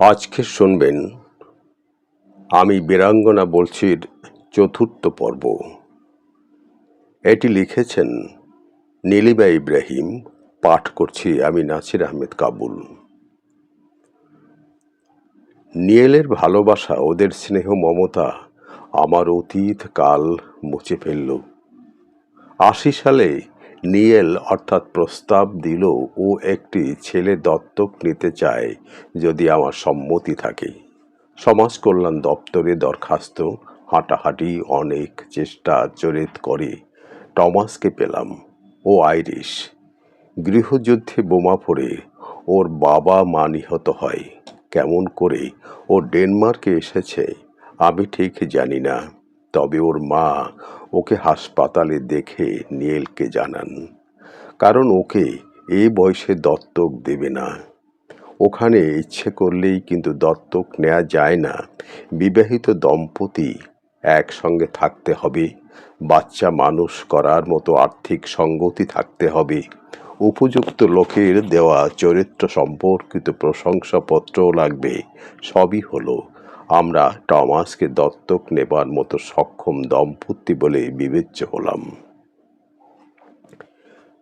আজকে শুনবেন আমি বীরাঙ্গনা বলছির চতুর্থ পর্ব। এটি লিখেছেন নীলিমা ইব্রাহিম, পাঠ করছি আমি নাসির আহমেদ কাবুল। নিয়েলের ভালোবাসা, ওদের স্নেহ, মমতা আমার অতীত কাল মুছে ফেলল। আশি সালে নিয়েল অর্থাৎ প্রস্তাব দিল, ও একটি ছেলে দত্তক নিতে চায়, যদি আমার সম্মতি থাকে। সমাজ কল্যাণ দপ্তরে দরখাস্ত, হাঁটাহাঁটি অনেক চেষ্টা চরিত করে টমাসকে পেলাম। ও আইরিশ। গৃহযুদ্ধে বোমা পড়ে, ওর বাবা মা নিহত হয়। কেমন করে ও ডেনমার্কে এসেছে, আমি ঠিক জানি না। তবে ওর মা ওকে হাসপাতালে দেখে নীলকে জানান, কারণ ওকে এই বয়সে দত্তক দেবে না। ওখানে ইচ্ছে করলেই কিন্তু দত্তক নেওয়া যায় না। বিবাহিত দম্পতি একসঙ্গে থাকতে হবে, বাচ্চা মানুষ করার মতো আর্থিক সঙ্গতি থাকতে হবে। উপযুক্ত লোকের দেওয়া চরিত্র সম্পর্কিত প্রশংসাপত্রও লাগবে, সবই হলো আমরা টমাসকে দত্তক নেবার মতো সক্ষম দম্পতি বলে বিবেচ্য হলাম।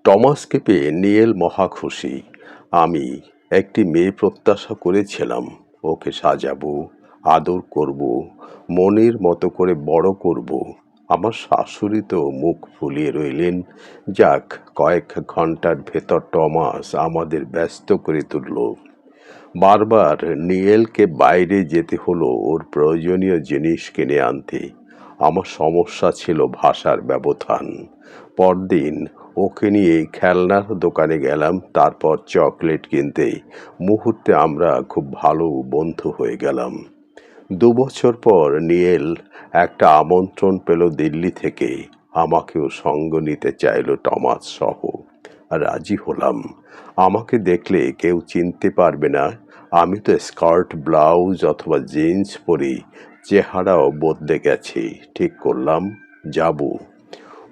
টমাসকে পেয়ে নিয়েল মহা খুশি। আমি একটি মেয়ে প্রত্যাশা করেছিলাম, ওকে সাজাবো, আদর করব, মনের মতো করে বড় করব। আমার শাশুড়ি তো মুখ ফুলিয়ে রইলেন। যাক, কয়েক ঘণ্টার ভেতর টমাস আমাদের ব্যস্ত করে তুলল। বারবার নিয়েলকে বাইরে যেতে হলো ওর প্রয়োজনীয় জিনিস কিনে আনতে। আমার সমস্যা ছিল ভাষার ব্যবধান। পরদিন ওকে নিয়ে খেলনার দোকানে গেলাম, তারপর চকলেট কিনতে। মুহূর্তে আমরা খুব ভালো বন্ধু হয়ে গেলাম। দু বছর পর নিয়েল একটা আমন্ত্রণ পেল দিল্লি থেকে। আমাকেও সঙ্গ নিতে চাইল টমাস সহ। রাজি হলাম। আমাকে দেখলে কেউ চিনতে পারবে না আমি তো স্কার্ট, ব্লাউজ অথবা জিন্স পরি, চেহারাও বদলে গেছে। ঠিক করলাম, যাব।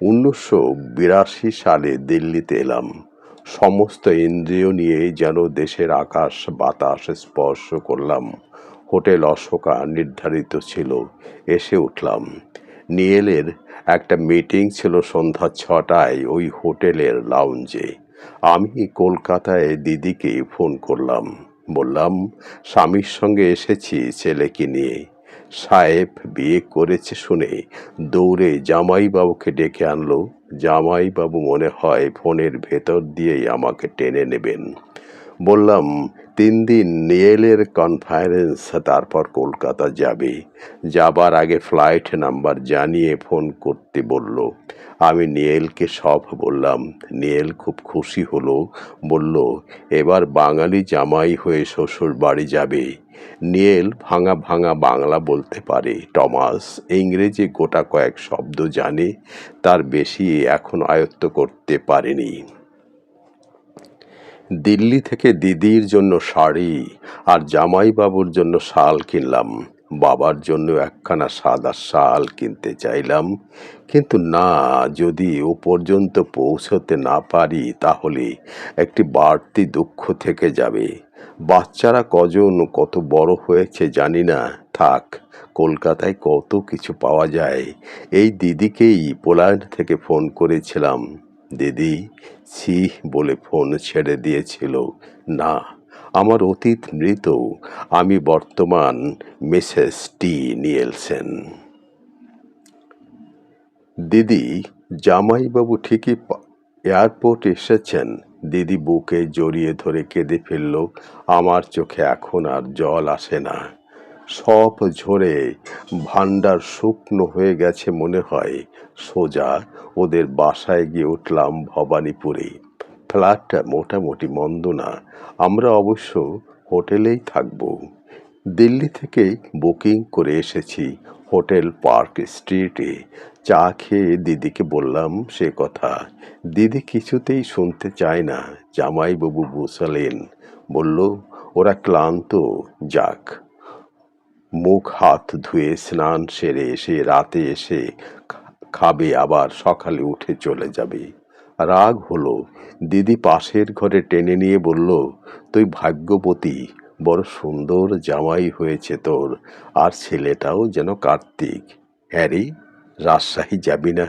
উনিশশো বিরাশি সালে দিল্লিতে এলাম। সমস্ত ইন্দ্রিয় নিয়ে যেন দেশের আকাশ, বাতাস স্পর্শ করলাম। হোটেল অশোকা নির্ধারিত ছিল, এসে উঠলাম। নিয়েলের একটা মিটিং ছিল সন্ধ্যা ছটায় ওই হোটেলের লাউঞ্জে আমি কলকাতায় দিদিকে ফোন করলাম। বললাম, স্বামীর সঙ্গে এসেছি ছেলেকে নিয়ে। সাহেব বিয়ে করেছে শুনে দৌড়ে জামাইবাবুকে ডেকে আনলো। জামাইবাবু মনে হয় ফোনের ভেতর দিয়েই আমাকে টেনে নেবেন। বললাম, তিন দিন নিয়েলের কনফারেন্স তারপর কলকাতা যাবে। যাবার আগে ফ্লাইট নাম্বার জানিয়ে ফোন করতে বলল। আমি নিয়েলকে সব বললাম। নিয়েল খুব খুশি হলো। বলল, এবার বাঙালি জামাই হয়ে শ্বশুর বাড়ি যাবে। নিয়েল ভাঙা ভাঙা বাংলা বলতে পারে। টমাস, ইংরেজি গোটা কয়েক শব্দ জানে, তার বেশি এখন আয়ত্ত করতে পারেনি। দিল্লি থেকে দিদির জন্য শাড়ি আর জামাইবাবুর জন্য শাল কিনলাম। বাবার জন্য একখানা সাদা শাল কিনতে চাইলাম। কিন্তু না, যদি ও পর্যন্ত পৌঁছতে না পারি, তাহলে একটি বাড়তি দুঃখ থেকে যাবে। বাচ্চারা কজন কত বড় হয়েছে জানি না। থাক, কলকাতায় কত কিছু পাওয়া যায়। এই দিদিকেই পোল্যান্ড থেকে ফোন করেছিলাম। দিদি, ছি, বলে ফোন ছেড়ে দিয়েছিল। না, আমার অতীত মৃত। আমি বর্তমান মিসেস টি নিয়েলসেন। দিদি, জামাইবাবু ঠিকই এয়ারপোর্ট এসেছেন। দিদি বুকে জড়িয়ে ধরে কেঁদে ফেলল। আমার চোখে এখন আর জল আসে না। সব ঝরে ভান্ডার শুকনো হয়ে গেছে মনে হয়। সোজা ওদের বাসায় গিয়ে উঠলাম ভবানীপুরে। ফ্ল্যাটটা মোটামুটি মন্দ না। আমরা অবশ্য হোটেলেই থাকব। দিল্লি থেকে বুকিং করে এসেছি হোটেল পার্ক স্ট্রিটে। চা খেয়ে দিদিকে বললাম সে কথা। দিদি কিছুতেই শুনতে চায় না। জামাইবাবু বুঝালেন বলল, ওরা ক্লান্ত। যাক। মুখ হাত ধুয়ে স্নান সেরে এসে রাতে এসে খাবে, আবার সকালে উঠে চলে যাবে। রাগ হলো। দিদি পাশের ঘরে টেনে নিয়ে বলল, তুই ভাগ্যবতী, বড় সুন্দর জামাই হয়েছে তোর, আর ছেলেটাও যেন কার্তিক। হ্যারি রাজশাহী যাবি না?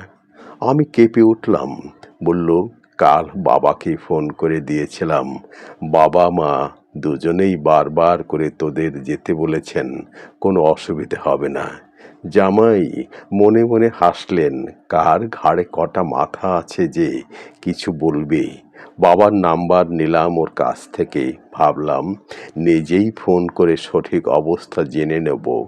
আমি কেঁপে উঠলাম। বলল, কাল বাবাকে ফোন করে দিয়েছিলাম। বাবা মা দুজনেই বারবার করে তোদের যেতে বলেছেন, কোনো অসুবিধে হবে না। জামাই, মনে মনে হাসলেন, কার ঘাড়ে কটা মাথা আছে যে কিছু বলবে? বাবার নাম্বার নিলাম ওর কাছ থেকে, ভাবলাম নিজেই ফোন করে সঠিক অবস্থা জেনে নেব।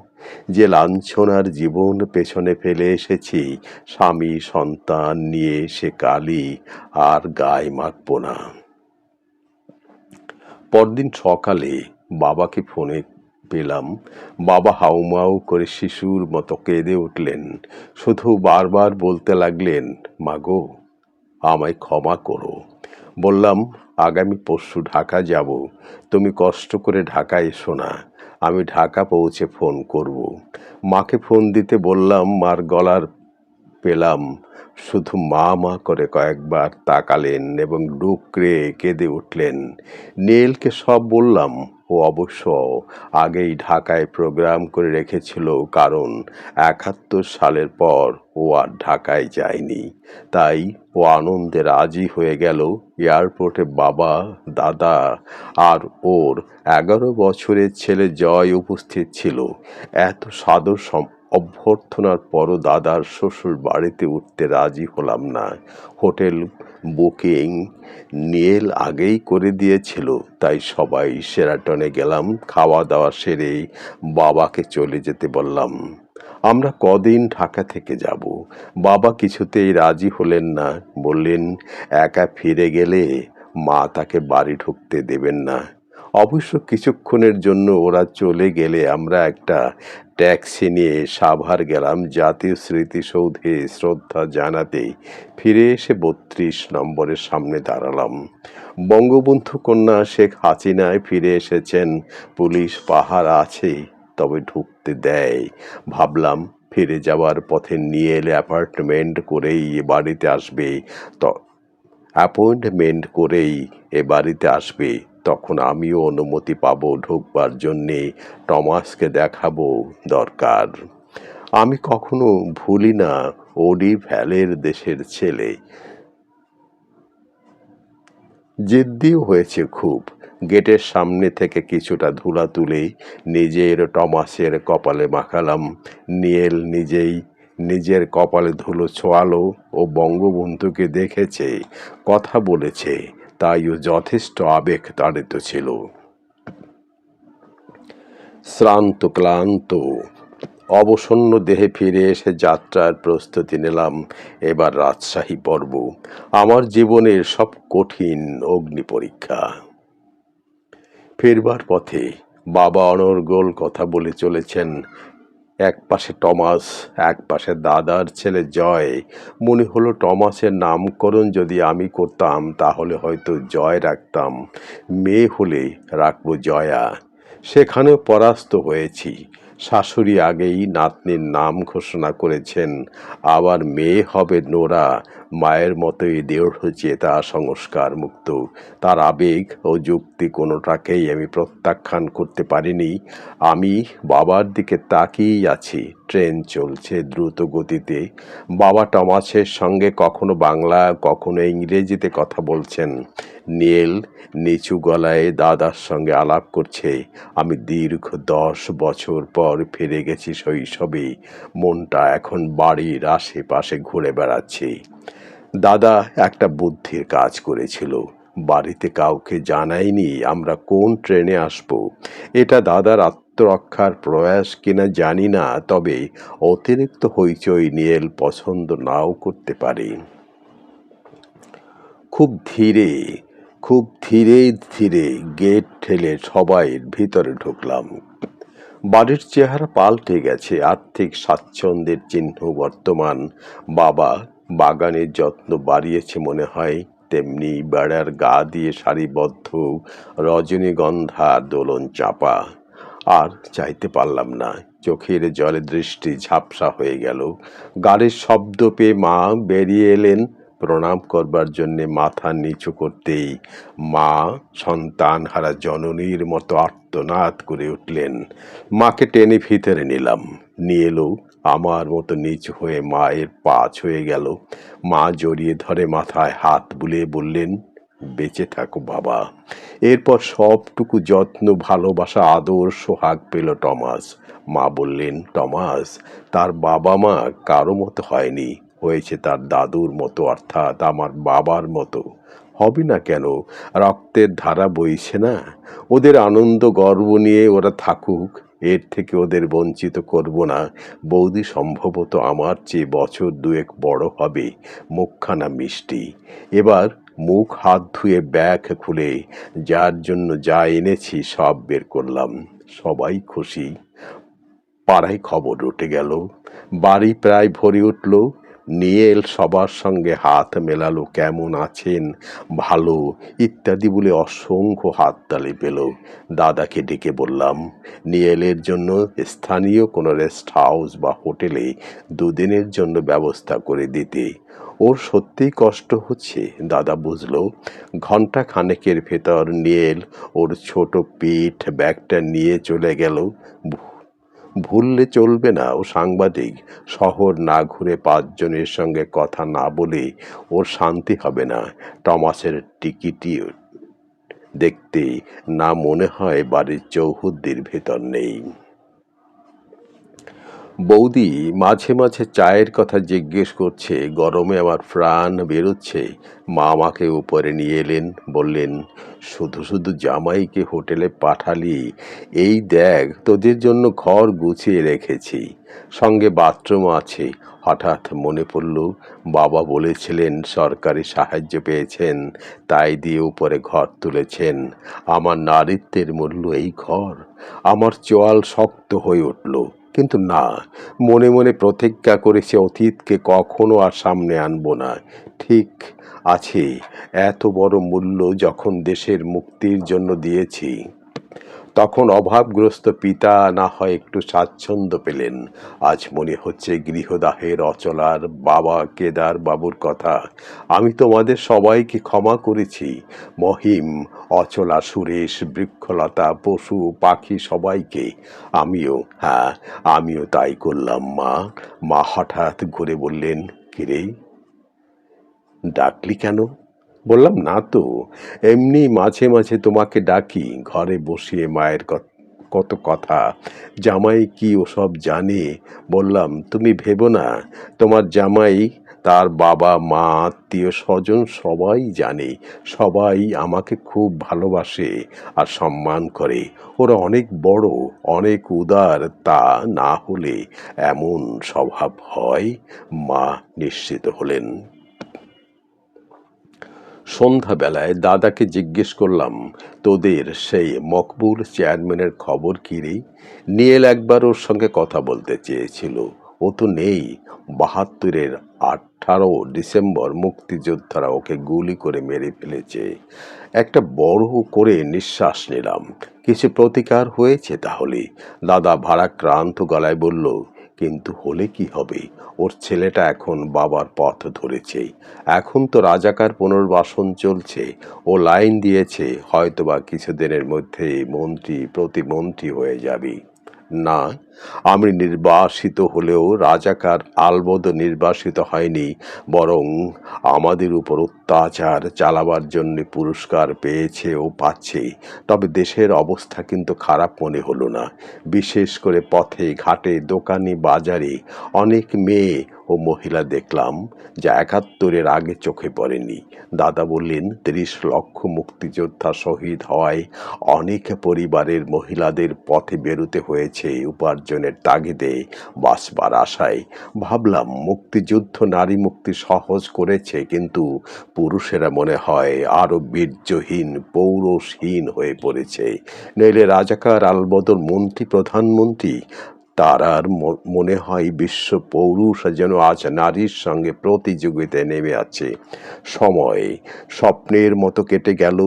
যে লাঞ্ছনার জীবন পেছনে ফেলে এসেছি, স্বামী সন্তান নিয়ে সে কালি আর গায়ে মাখব না। পরদিন সকালে বাবাকে ফোনে পেলাম। বাবা হাউমাউ করে শিশুর মতো কেঁদে উঠলেন। শুধু বারবার বলতে লাগলেন মাগো আমায় ক্ষমা করো। বললাম, আগামী পরশু ঢাকা যাব। তুমি কষ্ট করে ঢাকা এসো না। আমি ঢাকা পৌঁছে ফোন করব। মাকে ফোন দিতে বললাম, মার গলার পেলাম। শুধু মা মা করে কয়েকবার তাকালেন এবং ডুকরে কেঁদে উঠলেন। নীলকে সব বললাম, ও অবশ্য আগেই ঢাকায় প্রোগ্রাম করে রেখেছিল, কারণ একাত্তর সালের পর ও আর ঢাকায় যায়নি। তাই ও আনন্দে রাজি হয়ে গেল, এয়ারপোর্টে বাবা, দাদা আর ওর এগারো বছরের ছেলে জয় উপস্থিত ছিল। এত সাদর সম অভ্যর্থনার পরও দাদার শ্বশুর বাড়িতে উঠতে রাজি হলাম না। হোটেল বুকিং নীল আগেই করে দিয়েছিল, তাই সবাই সেরাটনে গেলাম খাওয়া দাওয়া সেরে বাবাকে চলে যেতে বললাম। আমরা কদিন ঢাকা থেকে যাব, বাবা কিছুতেই রাজি হলেন না, বললেন, একা ফিরে গেলে মা তাকে বাড়ি ঢুকতে দেবেন না। অবশ্য কিছুক্ষণের জন্য ওরা চলে গেলে আমরা একটা ট্যাক্সি নিয়ে সাভার গেলাম, জাতীয় স্মৃতিসৌধে শ্রদ্ধা জানাতে। ফিরে এসে বত্রিশ নম্বরের সামনে দাঁড়ালাম। বঙ্গবন্ধু কন্যা শেখ হাসিনায় ফিরে এসেছেন। পুলিশ পাহারা আছে, তবে ঢুকতে দেয়। ভাবলাম ফিরে যাওয়ার পথে নিয়ে এলে অ্যাপার্টমেন্ট করেই এ বাড়িতে আসবে। ত, অ্যাপয়েন্টমেন্ট করেই এ বাড়িতে আসবে। তখন আমিও অনুমতি পাবো ঢুকবার জন্যে, টমাসকে দেখাবো দরকার। আমি কখনো ভুলি না, ওডি ভ্যালের দেশের ছেলে। জেদ্দিও হয়েছে খুব। গেটের সামনে থেকে কিছুটা ধুলা তুলে নিজের টমাসের কপালে মাখালাম। নিয়েল নিজেই নিজের কপালে ধুলো ছোয়ালো ও বঙ্গবন্ধুকে দেখেছে, কথা বলেছে। তাই ও যথেষ্ট আবেগ তাড়িত ছিল। শ্রান্ত, ক্লান্ত, অবসন্ন দেহে ফিরে এসে যাত্রার প্রস্তুতি নিলাম। এবার রাজশাহী পর্ব, আমার জীবনের সব কঠিন অগ্নি পরীক্ষা। ফেরবার পথে বাবা অনর্গল কথা বলে চলেছেন এক পাশে টমাস, এক পাশে দাদার ছেলে জয়। মনে হলো টমাসের নামকরণ যদি আমি করতাম, তাহলে হয়তো জয় রাখতাম। মেয়ে হলে রাখব জয়া। সেখানে পরাস্ত হয়েছি। শাশুড়ি আগেই নাতনির নাম ঘোষণা করেছেন, আবার মেয়ে হবে নোরা। মায়ের মতোই দেড় চেতা সংস্কার মুক্ত, তার আবেগ ও যুক্তি কোনোটাকেই আমি প্রত্যাখ্যান করতে পারিনি। আমি বাবার দিকে তাকিয়েই আছি। ট্রেন চলছে দ্রুত গতিতে। বাবা টমাসের সঙ্গে কখনো বাংলা, কখনো ইংরেজিতে কথা বলছেন। নীল, নিচু গলায় দাদার সঙ্গে আলাপ করছে। আমি দীর্ঘ দশ বছর পর ফিরে গেছি শৈশবে। মনটা এখন বাড়ির আশেপাশে ঘুরে বেড়াচ্ছে। দাদা একটা বুদ্ধির কাজ করেছিল। বাড়িতে কাউকে জানাইনি আমরা কোন ট্রেনে আসব। এটা দাদার আত্মরক্ষার প্রয়াস কিনা জানি না, তবে অতিরিক্ত হইচই নিয়েল পছন্দ নাও করতে পারে। খুব ধীরে খুব ধীরে ধীরে গেট ঠেলে সবাই ভিতরে ঢুকলাম। বাড়ির চেহারা পাল্টে গেছে, আর্থিক স্বাচ্ছন্দ্যের চিহ্ন বর্তমান। বাবা বাগানের যত্ন বাড়িয়েছে মনে হয়। তেমনি বেড়ার গা দিয়ে সারিবদ্ধ রজনীগন্ধা দোলন চাপা। আর চাইতে পারলাম না। চোখের জলে দৃষ্টি ঝাপসা হয়ে গেল। গাড়ির শব্দ পেয়ে মা বেরিয়ে এলেন। প্রণাম করবার জন্যে মাথা নিচু করতেই মা, সন্তান হারা জননীর মতো আর্তনাদ করে উঠলেন। মাকে টেনে ভিতরে নিলাম। নিয়ে এলো আমার মতো নিচ হয়ে মায়ের পা ছুঁয়ে গেল। মা জড়িয়ে ধরে মাথায় হাত বুলিয়ে বললেন, বেঁচে থাকো বাবা। এরপর সবটুকু যত্ন, ভালোবাসা, আদর, সোহাগ পেল টমাস। মা বললেন, টমাস, তার বাবা মা কারও মতো হয়নি। হয়েছে তার দাদুর মতো, অর্থাৎ আমার বাবার মতো। হবে না কেন? রক্তের ধারা বইছে না। ওদের আনন্দ, গর্ব নিয়ে ওরা থাকুক। এর থেকে ওদের বঞ্চিত করব না। বৌদি সম্ভবত আমার চেয়ে বছর দুয়েক বড় হবে। মুখখানা মিষ্টি। এবার মুখ হাত ধুয়ে ব্যাগ খুলে যার জন্য যা এনেছি সব বের করলাম। সবাই খুশি। পাড়ায় খবর উঠে গেল। বাড়ি প্রায় ভরে উঠল। নিয়েল সবার সঙ্গে হাত মেলালো, কেমন আছেন? ভালো। ইত্যাদি বলে অসংখ্য হাততালি পেল। দাদাকে ডেকে বললাম, নিয়েলের জন্য স্থানীয় কোনো রেস্ট হাউস বা হোটেলে দুদিনের জন্য ব্যবস্থা করে দিতে। ওর সত্যিই কষ্ট হচ্ছে। দাদা বুঝলো। ঘণ্টা খানেকের ভেতর নিয়েল ওর ছোট পিঠ ব্যাগটা নিয়ে চলে গেল। ভুললে চলবে না, ও সাংবাদিক। শহর না ঘুরে পাঁচজনের সঙ্গে কথা না বলে ওর শান্তি হবে না। টমাসের টিকিটি দেখতে না মনে হয় বাড়ির চৌহদ্দির ভেতর নেই। বৌদি মাঝে মাঝে চায়ের কথা জিজ্ঞেস করছে, গরমে আমার প্রাণ বেরোচ্ছে। মা আমাকে উপরে নিয়ে এলেন, বললেন, শুধু শুধু জামাইকে হোটেলে পাঠালি, এই দেখ, তোদের জন্য ঘর গুছিয়ে রেখেছি। সঙ্গে বাথরুম আছে। হঠাৎ মনে পড়ল, বাবা বলেছিলেন সরকারি সাহায্য পেয়েছেন, তাই দিয়ে উপরে ঘর তুলেছেন। আমার নারীত্বের মূল্য এই ঘর। আমার চোয়াল শক্ত হয়ে উঠল। কিন্তু না, মনে মনে প্রতিজ্ঞা করেছে অতীতকে কখনো আর সামনে আনব না। ঠিক আছে, এত বড় মূল্য যখন দেশের মুক্তির জন্য দিয়েছি। তখন অভাবগ্রস্ত পিতা না হয় একটু স্বাচ্ছন্দ্য পেলেন। আজ মনে হচ্ছে গৃহদাহের অচলার বাবা কেদার বাবুর কথা। আমি তোমাদের সবাইকে ক্ষমা করেছি। মহিম, অচলা সুরেশ, বৃক্ষলতা, পশু, পাখি সবাইকে। আমিও হ্যাঁ আমিও তাই করলাম, মা। মা হঠাৎ ঘুরে বললেন, কিরে? ডাকলি কেন? বললাম, না তো, এমনি মাঝে মাঝে তোমাকে ডাকি, ঘরে বসিয়ে মায়ের কত কথা, জামাই কি ওসব জানে? বললাম, তুমি ভেবো না, তোমার জামাই, তার বাবা, মা, আত্মীয় স্বজন সবাই জানে, সবাই আমাকে খুব ভালোবাসে আর সম্মান করে। ওরা অনেক বড়, অনেক উদার, তা না হলে এমন স্বভাব হয়? মা নিশ্চিত হলেন। সন্ধ্যাবেলায় দাদাকে জিজ্ঞেস করলাম, তোদের সেই মকবুল চেয়ারম্যানের খবর কি নিয়েল একবার ওর সঙ্গে কথা বলতে চেয়েছিল। ও তো নেই। বাহাত্তরের আঠারো ডিসেম্বর মুক্তিযোদ্ধারা ওকে গুলি করে মেরে ফেলেছে। একটা বড় করে নিঃশ্বাস নিলাম। কিছু প্রতিকার হয়েছে তাহলে? দাদা ভারাক্রান্ত গলায় বলল কিন্তু হলে কি হবে? ওর ছেলেটা এখন বাবার পথ ধরেছে। এখন তো রাজাকার পুনর্বাসন চলছে। ও লাইন দিয়েছে, হয়তোবা কিছুদিনের মধ্যে মন্ত্রী, প্রতিমন্ত্রী হয়ে যাবে। না, আমি নির্বাসিত হলেও রাজাকার আলবদ নির্বাসিত হয়নি, বরং আমাদের উপর অত্যাচার চালাবার জন্য পুরস্কার পেয়েছে ও পাচ্ছে। তবে দেশের অবস্থা কিন্তু খারাপ মনে হলো না। বিশেষ করে পথে, ঘাটে, দোকানে, বাজারে অনেক মেয়ে ও মহিলা দেখলাম যা একাত্তরের আগে চোখে পড়েনি। দাদা বললেন, তিরিশ লক্ষ মুক্তিযোদ্ধা শহীদ হওয়ায় অনেক পরিবারের মহিলাদের পথে বেরোতে হয়েছে উপার্জনের তাগিদে বাঁচবার আশায়। ভাবলাম, মুক্তিযুদ্ধ নারী মুক্তি সহজ করেছে, কিন্তু পুরুষেরা মনে হয় আরও বীর্যহীন পৌরসহীন হয়ে পড়েছে। নইলে রাজাকার আলবদর মন্ত্রী, প্রধানমন্ত্রী তার আর মনে হয় বিশ্ব পৌরুষ যেন আজ নারীর সঙ্গে প্রতিযোগিতায় নেমে আছে। সময় স্বপ্নের মতো কেটে গেল।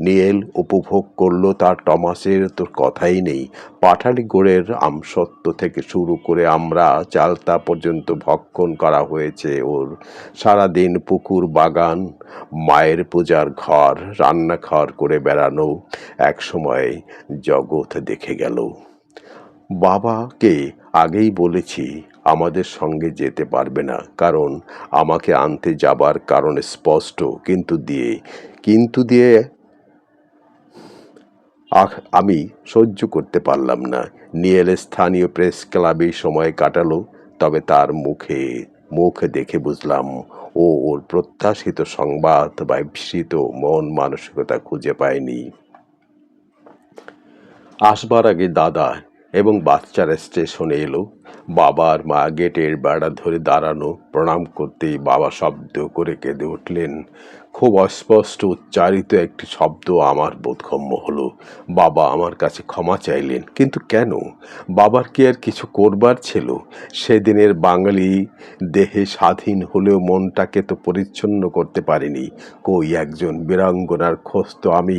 নিয়েল উপভোগ করল তার টমাসের তোর কথাই নেই। পাঠালি গোড়ের আমসত্ব থেকে শুরু করে আমরা চালতা পর্যন্ত ভক্ষণ করা হয়েছে ওর। সারাদিন পুকুর বাগান, মায়ের পূজার ঘর, রান্নাঘর করে বেড়ানো। এক সময় জগৎ দেখে গেল। বাবাকে আগেই বলেছি আমাদের সঙ্গে যেতে পারবে না, কারণ আমাকে আনতে যাবার কারণ স্পষ্ট কিন্তু দিয়ে কিন্তু দিয়ে আমি সহ্য করতে পারলাম না। নিয়েল স্থানীয় প্রেস ক্লাবে সময় কাটালো, তবে তার মুখে, মুখ দেখে বুঝলাম ও ওর প্রত্যাশিত সংবাদ বা বিস্মিত মন মানসিকতা খুঁজে পায়নি। আসবার আগে দাদা এবং বাচ্চারা স্টেশনে এলো। বাবার মা গেটের বেড়া ধরে দাঁড়ানো, প্রণাম করতেই বাবা শব্দ করে কেঁদে উঠলেন। খুব অস্পষ্ট উচ্চারিত একটি শব্দ আমার বোধগম্য হলো। বাবা আমার কাছে ক্ষমা চাইলেন, কিন্তু কেন? বাবার কি আর কিছু করবার ছিল? সেদিনের বাঙালি দেহে স্বাধীন হলেও মনটাকে তো পরিচ্ছন্ন করতে পারিনি। কই একজন বীরাঙ্গনার খোঁজ তো আমি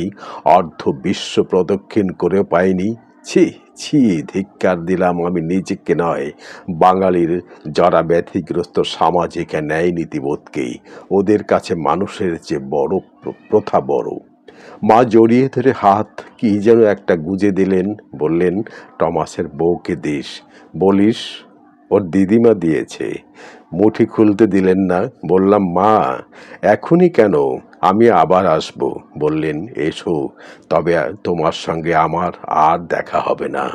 অর্ধ বিশ্ব প্রদক্ষিণ করেও পাইনি। ছি! ছি, ধিক্কার দিলাম আমি নিজেকে নয়। বাঙালির যারা ব্যথিগ্রস্ত সামাজিক ন্যায় নীতিবোধকেই, ওদের কাছে মানুষের চেয়ে বড় প্রথা বড়। মা জড়িয়ে ধরে হাত কি যেন একটা গুজে দিলেন, বললেন, টমাসের বউকে দিস। বলিস, ওর দিদিমা দিয়েছে। মুঠি খুলতে দিলেন না। বললাম, মা, এখনই কেন? আমি আবার আসব বললেন এসো তবে তোমার সঙ্গে আমার আর দেখা হবে না।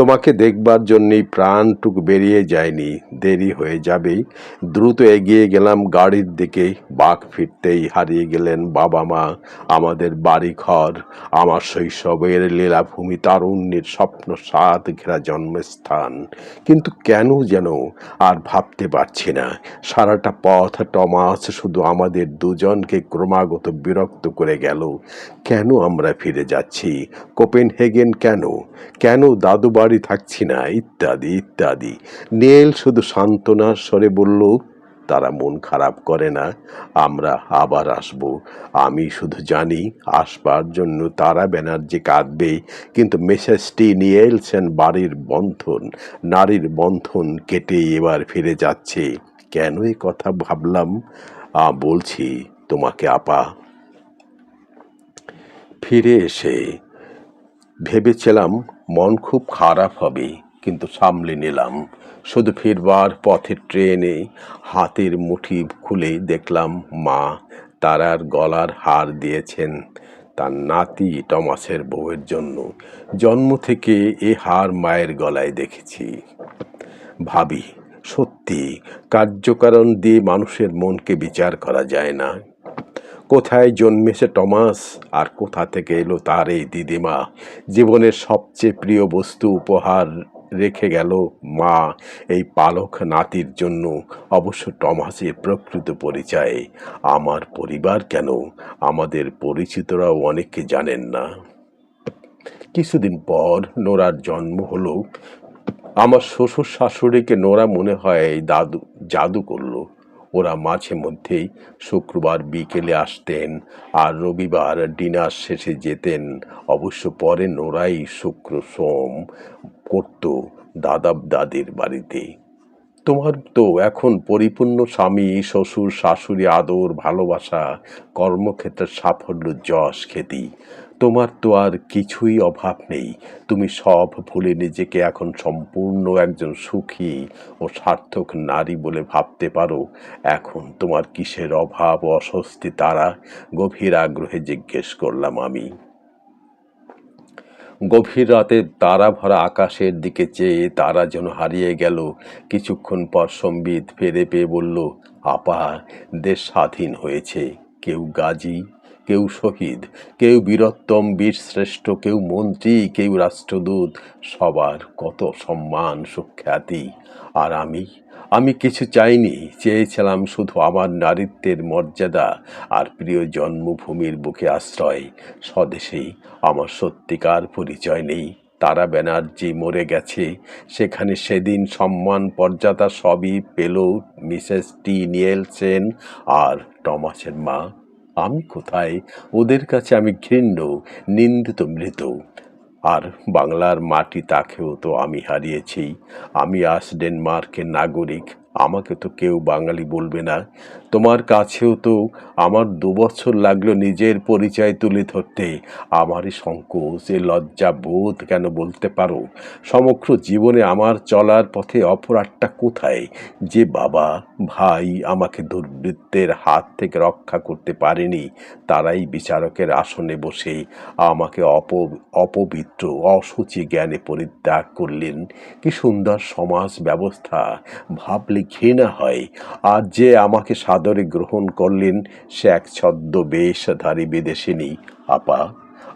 তোমাকে দেখবার জন্যই প্রাণটুক বেরিয়ে যায়নি, দেরি হয়ে যাবেই। দ্রুত এগিয়ে গেলাম গাড়ির দিকে, বাঘ ফিরতেই হারিয়ে গেলেন বাবা মা, আমাদের বাড়ি ঘর আমার শৈশবের লীলাভূমি, তারুণ্যের স্বপ্ন সাত ঘেরা জন্মস্থান। কিন্তু কেন যেন আর ভাবতে পারছি না। সারাটা পথ টমাস শুধু আমাদের দুজনকে ক্রমাগত বিরক্ত করে গেল। কেন আমরা ফিরে যাচ্ছি? কোপেনহেগেন কেন? কেন দাদু বাড়ি থাকছি না, ইত্যাদি ইত্যাদি। নীল শুধু সান্ত্বনার স্বরে বলল, তারা মন খারাপ করে না, আমরা আবার আসব। আমি শুধু জানি, আসবার জন্য তারা ব্যানার্জি কাঁদবে। কিন্তু মেসেজটি নিয়েলছেন বাড়ির বন্ধন, নারীর বন্ধন কেটে এবার ফিরে যাচ্ছে। কেন এই কথা ভাবলাম? বলছি তোমাকে, আপা। ফিরে এসে ভেবেছিলাম মন খুব খারাপ হবে, কিন্তু সামলে নিলাম। শুধু ফিরবার পথে ট্রেনে হাতের মুঠি খুলে দেখলাম মা তারার গলার হার দিয়েছেন তার নাতি টমাসের বউয়ের জন্য। জন্ম থেকে এ হার মায়ের গলায় দেখেছি। ভাবি, সত্যি কার্যকারণ দিয়ে মানুষের মনকে বিচার করা যায় না? কোথায় জন্মেছে টমাস? আর কোথা থেকে এলো তার এই দিদিমা? জীবনের সবচেয়ে প্রিয় বস্তু উপহার রেখে গেল মা, এই পালক নাতির জন্য। অবশ্য টমাসের প্রকৃত পরিচয়। আমার পরিবার কেন? আমাদের পরিচিতরাও অনেকে জানেন না। কিছুদিন পর নোরার জন্ম হলো। আমার শ্বশুর শাশুড়িকে নোরা মনে হয় দাদু, জাদু করল। ওরা মাঝে মধ্যেই শুক্রবার বিকেলে আসতেন আর রবিবার ডিনার শেষে যেতেন। অবশ্য পরে নোরাই শুক্র সোম করত দাদা দাদির বাড়িতে। তোমার তো এখন পরিপূর্ণ স্বামী, শ্বশুর, শাশুড়ি, আদর, ভালোবাসা, কর্মক্ষেত্রের সাফল্য, যশ, খ্যাতি। তোমার তো আর কিছুই অভাব নেই। তুমি সব ভুলে নিজেকে এখন সম্পূর্ণ একজন সুখী ও সার্থক নারী বলে ভাবতে পারো। এখন তোমার কিসের অভাব অস্বস্তি তারা? গভীর আগ্রহে জিজ্ঞেস করলাম আমি। গভীর রাতে তারা ভরা আকাশের দিকে চেয়ে তারা যেন হারিয়ে গেল। কিছুক্ষণ পর সম্বিত ফেরে পেয়ে বলল, আপা, দেশ স্বাধীন হয়েছে। কেউ গাজী কেউ শহীদ, কেউ বীরত্তম বীরশ্রেষ্ঠ, কেউ মন্ত্রী, কেউ রাষ্ট্রদূত, সবার কত সম্মান, সুখ্যাতি। আর আমি আমি কিছু চাইনি, চেয়েছিলাম শুধু আমার নারীত্বের মর্যাদা আর প্রিয় জন্মভূমির বুকে আশ্রয়। স্বদেশেই আমার সত্যিকার পরিচয় নেই। তারা ব্যানার্জি মরে গেছে, সেখানে সেদিন সম্মান পর্যাদা সবই পেল মিসেস টি নিয়েলসেন আর টমাসের মা আমি কোথায়? ওদের কাছে আমি ঘৃণ্য, নিন্দিত মৃত। আর বাংলার মাটি তাকেও তো আমি হারিয়েছি। আমি আজ ডেনমার্কের নাগরিক। আমাকে তো কেউ বাঙালি বলবে না। তোমার কাছেও তো আমার দুবছর লাগল নিজের পরিচয় তুলে ধরতে। আমারই সংকোচ, এ লজ্জা বোধ কেন বলতে পারো? সমগ্র জীবনে আমার চলার পথে অপরাধটা কোথায়? যে বাবা, ভাই আমাকে দুর্বৃত্তের হাত থেকে রক্ষা করতে পারেনি, তারাই বিচারকের আসনে বসে আমাকে অপ, অপবিত্র, অসুচি জ্ঞানে পরিত্যাগ করলেন। কি সুন্দর সমাজ ব্যবস্থা। ভাবলে ঘৃণা হয়। আর যে আমাকে সাদরে গ্রহণ করলেন, সে এক ছদ্মবেশধারী বিদেশিনী। আপা,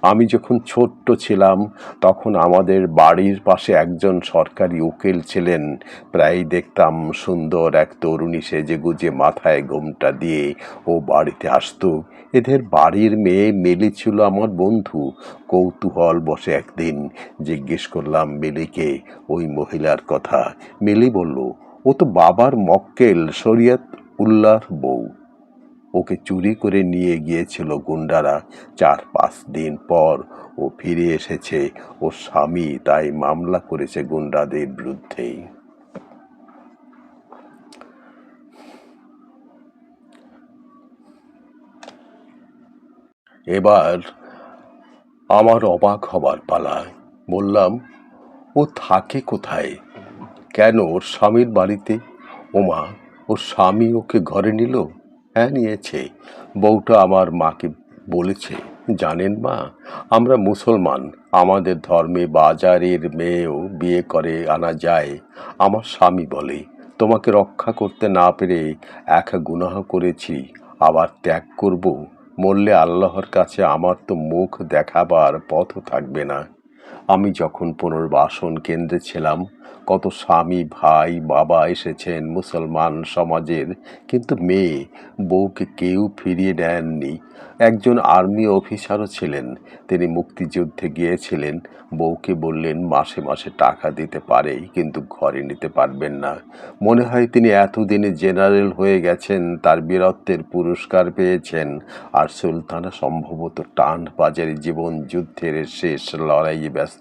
আমি যখন ছোট্ট ছিলাম, তখন আমাদের বাড়ির পাশে একজন সরকারি উকিল ছিলেন। প্রায় দেখতাম সুন্দর এক তরুণী সেজে গুজে মাথায় ঘোমটা দিয়ে, ও বাড়িতে আসতো? এদের বাড়ির মেয়ে মেলি ছিল আমার বন্ধু। কৌতূহল বসে একদিন জিজ্ঞেস করলাম মিলিকে, ওই মহিলার কথা? মিলি বলল ও তো বাবার মক্কেল, শরিয়ত উল্লাহর বউ। ওকে চুরি করে নিয়ে গিয়েছিল গুন্ডারা চার পাঁচ দিন পর। ও ফিরে এসেছে, ও স্বামী তাই মামলা করেছে গুন্ডাদের বিরুদ্ধে। এবার আমার অবাক হবার পালা। বললাম, ও থাকে কোথায়? কেন ওর স্বামীর বাড়িতে? ওমা, ওর স্বামী ওকে ঘরে নিল? হ্যাঁ নিয়েছে। বউটা আমার মাকে বলেছে, জানেন মা, আমরা মুসলমান, আমাদের ধর্মে বাজারের মেয়েও বিয়ে করে আনা যায়। আমার স্বামী বলে, তোমাকে রক্ষা করতে না পেরে এক গুনাহ করেছি, আবার ত্যাগ করব। মরলে আল্লাহর কাছে আমার তো মুখ দেখাবার পথও থাকবে না। আমি যখন পুনর্বাসন কেন্দ্রে ছিলাম, কত স্বামী, ভাই, বাবা এসেছেন মুসলমান সমাজের, কিন্তু মেয়ে, বউকে কেউ ফিরিয়ে নেননি একজন আর্মি অফিসারও ছিলেন, তিনি মুক্তিযুদ্ধে গিয়েছিলেন। বউকে বললেন, মাসে মাসে টাকা দিতে পারে কিন্তু ঘরে নিতে পারবেন না। মনে হয় তিনি এতদিনে জেনারেল হয়ে গেছেন, তার বীরত্বের পুরস্কার পেয়েছেন, আর সুলতানা সম্ভবত টান বাজারে জীবন যুদ্ধের শেষ লড়াইয়ে ব্যস্ত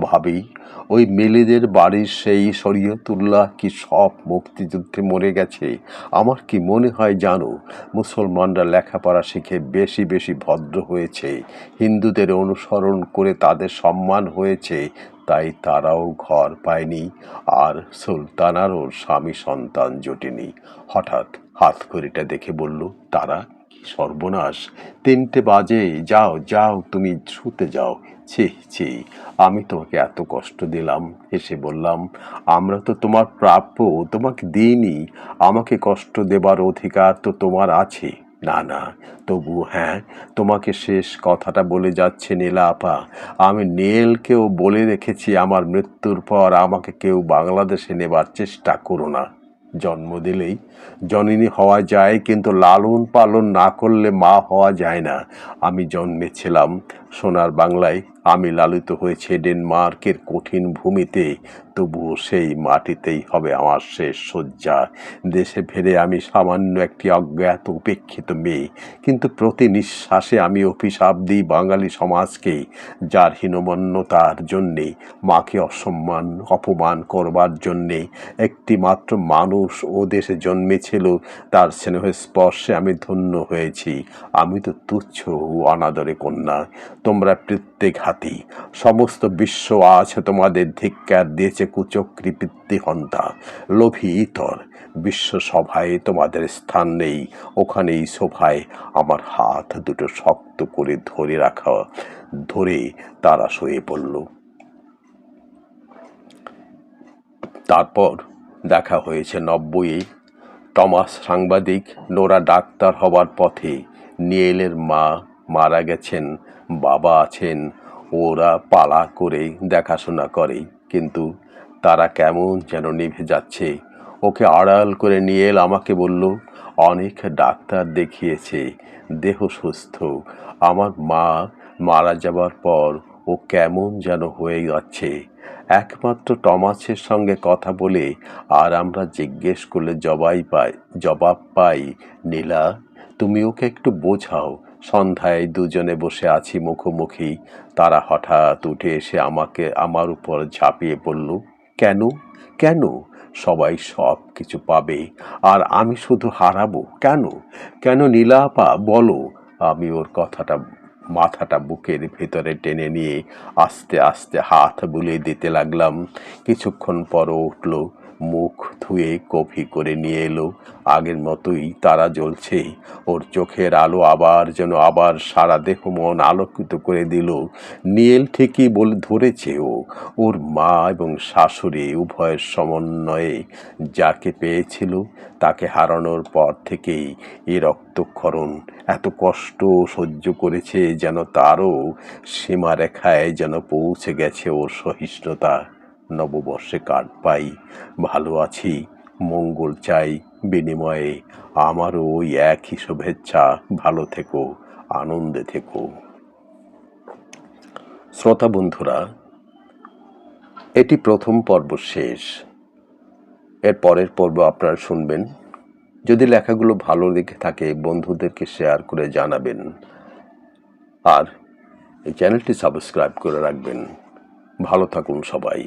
ভাবি, ওই মেলেদের বাড়ির সেই শরীয়তুল্লাহ কি সব মুক্তিযুদ্ধে মরে গেছে? আমার কি মনে হয় জানো, মুসলমানরা লেখাপড়া শিখে বেশি বেশি ভদ্র হয়েছে। হিন্দুদের অনুসরণ করে তাদের সম্মান হয়েছে, তাই তারাও ঘর পায়নি। আর সুলতানারও স্বামী সন্তান জোটেনি। হঠাৎ হাত ঘড়িটা দেখে বলল, তারা সর্বনাশ? তিনটে বাজে, যাও যাও, তুমি ছুতে যাও। ছি ছি, আমি তোমাকে এত কষ্ট দিলাম এসে বললাম, আমরা তো তোমার প্রাপ্য, তোমাকে দিইনি, আমাকে কষ্ট দেবার অধিকার তো তোমার আছে। না না, তবু হ্যাঁ তোমাকে শেষ কথাটা বলে যাচ্ছে নীলা আপা। আমি নীলকেও বলে রেখেছি, আমার মৃত্যুর পর আমাকে কেউ বাংলাদেশে নেবার চেষ্টা করো না। জন্ম দিলেই জননী হওয়া যায়, কিন্তু লালন পালন না করলে মা হওয়া যায় না। আমি জন্মেছিলাম সোনার বাংলায় আমি লালিত হয়েছে ডেনমার্কের কঠিন ভূমিতে, তবুও সেই মাটিতেই হবে আমার শেষ শয্যা। দেশে ফিরে আমি সামান্য একটি অজ্ঞাত উপেক্ষিত মেয়ে, কিন্তু প্রতি নিঃশ্বাসে আমি অভিশাপ দিই বাঙালি সমাজকে, যার হীনমন্যতার জন্যে, মাকে অসম্মান, অপমান করবার জন্যে একটি মাত্র মানুষ ও দেশে জন্মেছিল, তার স্নেহ স্পর্শে আমি ধন্য হয়েছি। আমি তো তুচ্ছ ও অনাদরে কন্যা। তোমরা প্রত্যেঘাতী সমস্ত বিশ্ব আজ তোমাদের ধিক্কার দিয়েছে কুচক্রী পিতৃহন্তা লোভী ইতর বিশ্ব সভায় তোমাদের স্থান নেই, ওখানেই সভায় আমার হাত দুটো শক্ত করে ধরে রাখা। ধরে তারা শুয়ে পড়ল। তারপর দেখা হয়েছে নব্বইয়ে। টমাস সাংবাদিক নোরা ডাক্তার হবার পথে নিয়েলের মা মারা গেছেন, বাবা আছেন ওরা পালা করে দেখাশোনা করে, কিন্তু তারা কেমন যেন নিভে যাচ্ছে। ওকে আড়াল করে নিয়ে এল আমাকে বলল, অনেক ডাক্তার দেখিয়েছে, দেহ সুস্থ। আমার মা মারা যাবার পর ও কেমন যেন হয়ে যাচ্ছে। একমাত্র টমাসের সঙ্গে কথা বলে আর আমরা জিজ্ঞেস করলে জবাই পাই, জবাব পাই, নীলা, তুমি ওকে একটু বোঝাও সন্ধ্যায় দুজনে বসে আছি মুখোমুখি। তারা হঠাৎ উঠে এসে আমাকে, আমার উপর ঝাঁপিয়ে পড়ল। কেন? কেন? সবাই সব কিছু পাবে। আর আমি শুধু হারাবো? কেন? কেন নীলাপা বলো। আমি ওর কথাটা, মাথাটা বুকের ভেতরে টেনে নিয়ে আস্তে আস্তে হাত বুলিয়ে দিতে লাগলাম। কিছুক্ষণ পরও উঠল। মুখ ধুয়ে কফি করে নিয়ে এলো। আগের মতোই তারা জ্বলছে। ওর চোখের আলো আবার যেন আবার সারা দেহ মন আলোকিত করে দিল। নীল ঠিকই বলে ধরেছে ও। ওর মা এবং শাশুড়ি উভয়ের সমন্বয়ে যাকে পেয়েছিল তাকে হারানোর পর থেকেই এ রক্তক্ষরণ এত কষ্ট সহ্য করেছে যেন তারও সীমারেখায় যেন পৌঁছে গেছে ওর সহিষ্ণুতা। নববর্ষে কার্ড পাই। ভালো আছি, মঙ্গল চাই। বিনিময়ে আমারও ওই একই শুভেচ্ছা। ভালো থেকো, আনন্দে থেকো। শ্রোতা বন্ধুরা, এটি প্রথম পর্ব শেষ। এর পরের পর্ব আপনারা শুনবেন। যদি লেখাগুলো ভালো লেগে থাকে, বন্ধুদেরকে শেয়ার করে জানাবেন। আর এই চ্যানেলটি সাবস্ক্রাইব করে রাখবেন। ভালো থাকুন সবাই।